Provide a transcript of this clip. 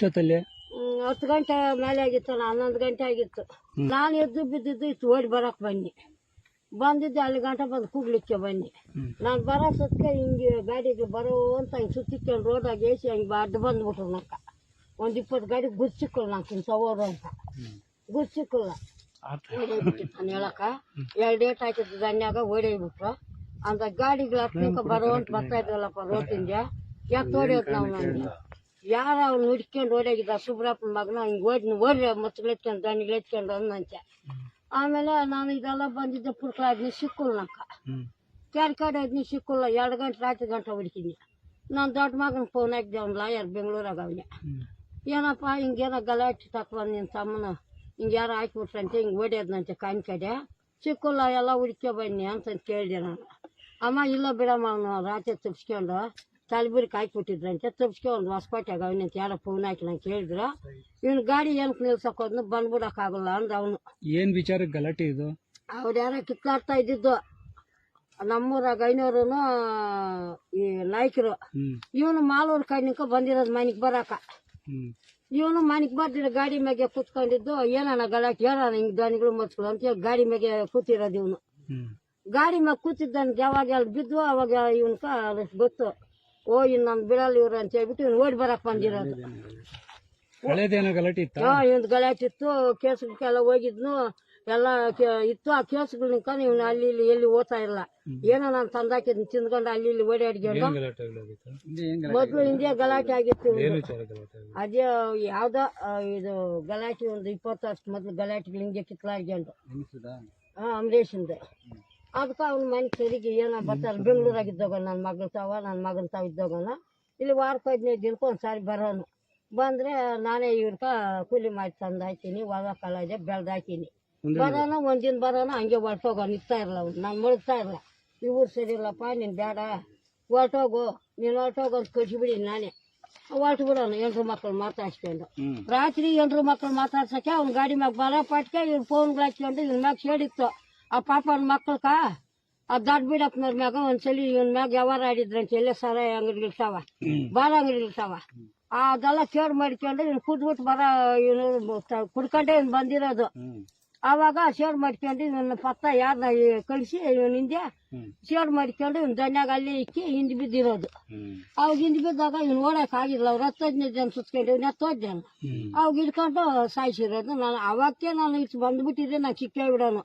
ಎಷ್ಟೊತ್ತಲ್ಲಿ ಹತ್ತು ಗಂಟೆ ಮೇಲೆ ಆಗಿತ್ತು ಹನ್ನೊಂದು ಗಂಟೆ ಆಗಿತ್ತು. ನಾನು ಎದ್ದು ಬಿದ್ದಿದ್ದು ಇತ್ತು ಓಡಿ ಬರೋಕೆ ಬನ್ನಿ. ಬಂದಿದ್ದೆ ಅಲ್ಲಿ ಗಂಟೆ ಬಂದು ಕೂಗ್ಲಿಕ್ಕೆ ಬನ್ನಿ. ನಾನು ಬರೋ ಸತ್ಕೆ ಹಿಂಗೆ ಗಾಡಿಗೆ ಬರೋ ಅಂತ ಹಿಂಗೆ ಸುತ್ತಿಕೊಂಡು ರೋಡಾಗ ಏಸಿ ಹಂಗೆ ಅಡ್ಡ ಬಂದ್ಬಿಟ್ರು ನಕ್ಕ. ಒಂದು ಇಪ್ಪತ್ತು ಗಾಡಿ ಗುರ್ಸಿಕ್ಕಳು ನಂಗೆ ಸವೋರು ಅಂತ. ಗುರ್ಸಿಕ್ಕಲ್ಲ ನಾನು ಹೇಳಕ್ಕ? ಎರಡು ಡೇಟ್ ಹಾಕಿದ್ದು ಧನ್ಯಾಗ ಓಡೋಗ್ಬಿಟ್ರು ಅಂತ ಗಾಡಿಗಳು ಹತ್ತಿಕ ಬರೋ ಅಂತ ಬರ್ತಾ ಇದ್ವಲ್ಲಪ್ಪ ರೋಟಿಂದ ಯಾಕೆ ಓಡಿಯೋದು ನಾವು ನನಗೆ ಯಾರ ಅವ್ನು ಹುಡ್ಕೊಂಡು ಓಡಾಗಿದ್ದ ಸುಬ್ರಪ್ಪನ ಮಗನ ಹಿಂಗೆ ಓಡಿ ಓಡ್ರಿ ಮತ್ತಗಳು ಎತ್ಕೊಂಡು ದಣಿಗಳು ಎತ್ಕೊಂಡು ಅಂದಂತೆ ಆಮೇಲೆ ನಾನು ಇದೆಲ್ಲ ಬಂದಿದ್ದೆ ಪುರ್ಕಲ ಅದನ್ನ ಸಿಕ್ಕಲ್ಲ ನಕ್ಕ ಕ್ಯಾರ್ ಕಾರ್ಡ್ ಅದ್ನಿ ಸಿಕ್ಕಲ್ಲ ಎರಡು ಗಂಟೆ ರಾತ್ರಿ ಗಂಟೆ ಹುಡುಕಿದ್ನಿ. ನಾನು ದೊಡ್ಡ ಮಗನ ಫೋನ್ ಹಾಕಿದೆ ಅವ್ನು ಲಾಯರ್ ಬೆಂಗಳೂರಾಗ ಅವನೇ. ಏನಪ್ಪ ಹಿಂಗೇನೋ ಗಲಾಟೆ ತಕೊಂಡ್ ನಿನ್ನ ತಮ್ಮನ ಹಿಂಗೆ ಯಾರು ಹಾಕಿಬಿಟ್ರಂತೆ ಹಿಂಗೆ ಓಡ್ಯದಂತೆ ಕಾಯಿನ ಕಡೆ. ಸಿಕ್ಕಲ್ಲ ಎಲ್ಲ ಹುಡ್ಕೊ ಬನ್ನಿ ಅಂತಂದು ಕೇಳಿದೆ ನಾನು. ಅಮ್ಮ ಇಲ್ಲ ಬಿಡಮ್ಮ ಅವನು ರಾತ್ರಿ ತಪ್ಸ್ಕೊಂಡು ತಲೆಬುರಿಗೆ ಒಂದು ತಪ್ಸ್ಕೊಂಡು ಹೊಸಕೋಟೆಗೆ ಅವನಂತ ಯಾರೋ ಫೋನ್ ಹಾಕಿ ನಂಗೆ ಕೇಳಿದ್ರು ಇವ್ನು ಗಾಡಿ ಏನಕ್ಕೆ ನಿಲ್ಸಕ್ಕೋದ್ನು ಬಂದ್ಬಿಡಕ್ಕಾಗಲ್ಲ ಅಂದ ಅವನು. ಏನ್ ವಿಚಾರ ಗಲಾಟೆ ಇದು? ಅವ್ರು ಯಾರೋ ಕಿತ್ತಾಡ್ತಾ ಇದ್ದಿದ್ದು. ನಮ್ಮೂರ ಐನೂರು ಈ ನಾಯಕರು. ಇವನು ಮಾಲೂರು ನಿಂಕ ಬಂದಿರೋದು ಮನೆಗೆ ಬರಾಕ. ಇವನು ಮನೆಗೆ ಬರ್ದಿರ ಗಾಡಿ ಮ್ಯಾಗೆ ಕೂತ್ಕೊಂಡಿದ್ದು ಏನಣ್ಣ ಗಲಾಟೆ ಹೇಳೋಣ ಹಿಂಗೆ ಮಚ್ಕೊಳ್ಳು ಅಂತ ಹೇಳಿ ಗಾಡಿ ಮ್ಯಾಗೆ ಕೂತಿರೋದು ಇವನು. ಗಾಡಿ ಮ್ಯಾಗ ಕೂತಿದ್ದಾನೆ ಯಾವಾಗ ಬಿದ್ದು ಅವಾಗ ಇವನ್ಕ ಗೊತ್ತು. ಓ ಇನ್ನು ನಾನು ಬಿಡಲ್ಲ ಇವ್ರು ಅಂತ ಹೇಳ್ಬಿಟ್ಟು ಇವ್ನು ಓಡಿ ಬರಕ್ ಬಂದಿರೋದು. ಹಳೇದೇನೋ ಗಲಾಟೆ ಇತ್ತು? ಹಾ ಇವ್ನು ಗಲಾಟೆ ಇತ್ತು ಕೇಸ್ಗೆಲ್ಲ ಹೋಗಿದ್ನು ಎಲ್ಲ ಕೇ- ಇತ್ತು ಆ ಕೇಸ್ಗಳನ್ನ ಇವನು ಅಲ್ಲಿ ಇಲ್ಲಿ ಎಲ್ಲಿ ಓದ್ತಾ ಇಲ್ಲ ಏನೋ ನಾನು ತಂದಾಕಿದ್ನ ತಿಂದ್ಕೊಂಡು ಅಲ್ಲಿ ಇಲ್ಲಿ ಓಡಾಡ್ಕೊಂಡು ಮೊದ್ಲು ಹಿಂದೆ ಗಲಾಟೆ ಆಗಿತ್ತು ಇವ್ನ್ದು. ಏನ್ ವಿಚಾರ ಗಲಾಟೆ ಆಗಿತ್ತು? ಅದೇ ಯಾವ್ದೋ ಇದು ಗಲಾಟೆ ಒಂದು ಇಪ್ಪತ್ತು ವರ್ಷ ಮೊದ್ಲು ಗಲಾಟೆಗಳು ಹಿಂಗೆ ಕಿತ್ಲಾಡ್ಕೊಂಡು ಹಾ ಅಂಬರೀಷಂದು. ಅದಕ್ಕೆ ಅವ್ನ ಮನೆ ಸರಿಗೆ ಏನೋ ಬರ್ತಾರೆ ಬೆಂಗಳೂರಾಗಿದ್ದಾಗ ನನ್ನ ಮಗನ ತಾವ ನನ್ನ ಮಗನ ತಾವ ಇದ್ದಾಗನ ಇಲ್ಲಿ ವಾರಕ್ಕೆ ಹದಿನೈದು ದಿನಕ್ಕೆ ಒಂದು ಸಾರಿ ಬರೋನು. ಬಂದರೆ ನಾನೇ ಇವ್ರಕ ಕೂಲಿ ಮಾಡಿ ತಂದು ಹಾಕಿನಿ ಹೊಲ ಕಾಲ ಇದೆ ಬೆಳ್ದು ಹಾಕೀನಿ ಬರೋಣ ಒಂದಿನ ಬರೋಣ ಹಂಗೆ ಹೊರಟೋಗೋ ನಿಲ್ತಾ ಇರಲ್ಲ ಅವ್ನು ನಾನು ಮುಳುಗ್ತಾ ಇರಲ್ಲ ಇವ್ರು ಸರಿ ಇಲ್ಲಪ್ಪ ನೀನು ಬೇಡ ಹೊರಟೋಗು ನೀನು ಹೊರಟೋಗು ಅಂತ ಕಳಿಸ್ಬಿಡಿ ನಾನೇ. ಹೊರಟು ಬಿಡೋನು ಎಂಟ್ರು ಮಕ್ಕಳು ಮಾತಾಡ್ಸ್ಕೊಂಡು. ರಾತ್ರಿ ಎಂಟ್ರು ಮಕ್ಕಳು ಮಾತಾಡ್ಸಕ್ಕೆ ಅವ್ನ ಗಾಡಿ ಮ್ಯಾಗ ಬರ ಪಟ್ಕೆ ಇವ್ರು ಫೋನ್ಗಳು ಹಾಕ್ಕೊಂಡು ಇವ್ನ ಮ್ಯಾಗ ಸೇಡಿತ್ತು ಆ ಪಾಪನ ಮಕ್ಕಳ್ಕ, ಆ ದೊಡ್ಡ ಬಿಡಪ್ಪನವ್ರ ಮ್ಯಾಗ ಒಂದ್ಸಲಿ ಇವನ್ ಮ್ಯಾಗ ವ್ಯವಹಾರ ಆಡಿದ್ರಂತೆ ಎಲ್ಲ ಸರ ಅಂಗಡಿಗಳಿರ್ತಾವ ಬಾರ ಅಂಗಡಿಗಳಿರ್ತಾವ ಅದೆಲ್ಲ ಕೇರ್ ಮಾಡ್ಕೊಂಡು ಇವ್ನು ಕುದ್ಬಿಟ್ಟು ಬರ, ಇವನು ಕುಡ್ಕೊಂಡೆ ಇವ್ನು ಬಂದಿರೋದು. ಅವಾಗ ಶೇರ್ ಮಾಡ್ಕೊಂಡು ಇವನ್ನ ಪತ್ತ ಯಾರನ್ನ ಕಳಿಸಿ, ಇವನ್ ಹಿಂದೆ ಶೇರ್ ಮಾಡ್ಕೊಂಡು ಇವ್ನ ದನ್ಯಾಗ ಅಲ್ಲಿ ಇಕ್ಕಿ ಹಿಂದ್ ಬಿದ್ದಿರೋದು. ಅವಾಗ ಹಿಂದ್ ಬಿದ್ದಾಗ ಇವ್ನು ಓಡಕ್ ಆಗಿಲ್ಲ, ಅವ್ರು ಹತ್ತು ಹದಿನೈದು ಜನ ಸುತ್ಕೊಂಡು, ಇವ್ನ ಹತ್ತೋದ್ ಜನ. ಅವಾಗ ಇಟ್ಕೊಂಡು ಸಾಯಿಸಿರೋದು. ನಾನು ಅವಕ್ಕೆ ನಾನು ಇಷ್ಟು ಬಂದ್ಬಿಟ್ಟಿದ್ದೆ, ನಾನು ಚಿಕ್ಕ ಬಿಡೋನು.